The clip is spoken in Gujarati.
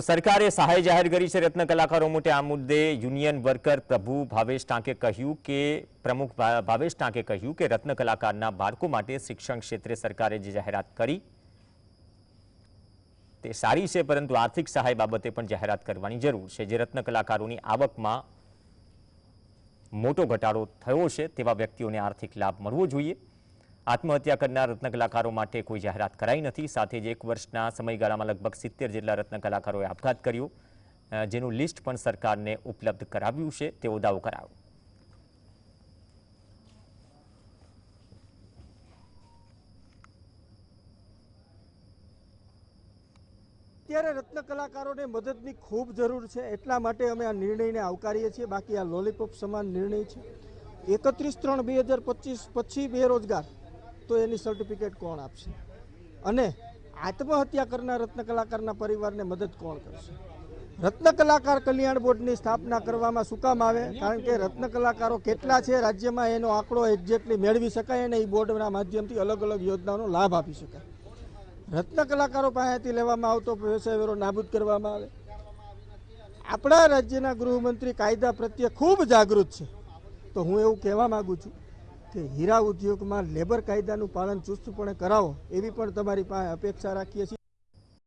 સરકારે સહાય જાહેર કરી છે રત્ન કલાકારો માટે. આ મુદ્દે યુનિયન વર્કર પ્રભુ ભાવેશ ટાંકે કહ્યું કે, પ્રમુખ ભાવેશ ટાંકે કહ્યું કે રત્ન કલાકારના બાળકો માટે શિક્ષણ ક્ષેત્રે સરકારે જે જાહેરાત કરી તે સારી છે, પરંતુ આર્થિક સહાય બાબતે પણ જાહેરાત કરવાની જરૂર છે. જે રત્ન કલાકારોની આવકમાં મોટો ઘટાડો થયો છે, તેવા વ્યક્તિઓને આર્થિક લાભ મળવો જોઈએ. આત્મહત્યા કરનાર રત્ન કલાકારો માટે કોઈ જાહેરાત કરાઈ નથી. સાથે જ એક વર્ષના સમયગાળામાં લગભગ સિત્તેર જેટલા રત્ન કલાકારોએ આપઘાત કર્યો. જેનું લિસ્ટ પણ સરકારને ઉપલબ્ધ કરાવ્યું છે. તેવો દાવો કરાયો. અત્યારે રત્ન કલાકારોને મદદની ખૂબ જરૂર છે. એટલા માટે અમે આ નિર્ણયને આવકારીએ છીએ. બાકી આ લોલીપોપ સમાન નિર્ણય છે. એકત્રીસ ત્રણ બે હજાર પચીસ પછી બેરોજગાર. તો એની સર્ટિફિકેટ કોણ આપશે? અને આત્મહત્યા કરનાર રત્ન કલાકારના પરિવારને મદદ કોણ કરશે? રત્ન કલાકાર કલ્યાણ બોર્ડની સ્થાપના કરવામાં શું કામ આવે? કારણ કે રત્ન કલાકારો કેટલા છે રાજ્યમાં, એનો આંકડો એક્ઝેક્ટલી મેળવી શકાય અને એ બોર્ડના માધ્યમથી અલગ અલગ યોજનાઓનો લાભ આપી શકાય. રત્ન કલાકારો પાસેથી લેવામાં આવતો વ્યવસાય વેરો નાબૂદ કરવામાં આવે. આપણા રાજ્યના ગૃહમંત્રી કાયદા પ્રત્યે ખૂબ જાગૃત છે. તો હું એવું કહેવા માગું છું કે હીરા ઉદ્યોગમાં લેબર કાયદાનું પાલન ચુસ્તપણે કરાવો, એવી પણ તમારી પાસે અપેક્ષા રાખીએ છીએ.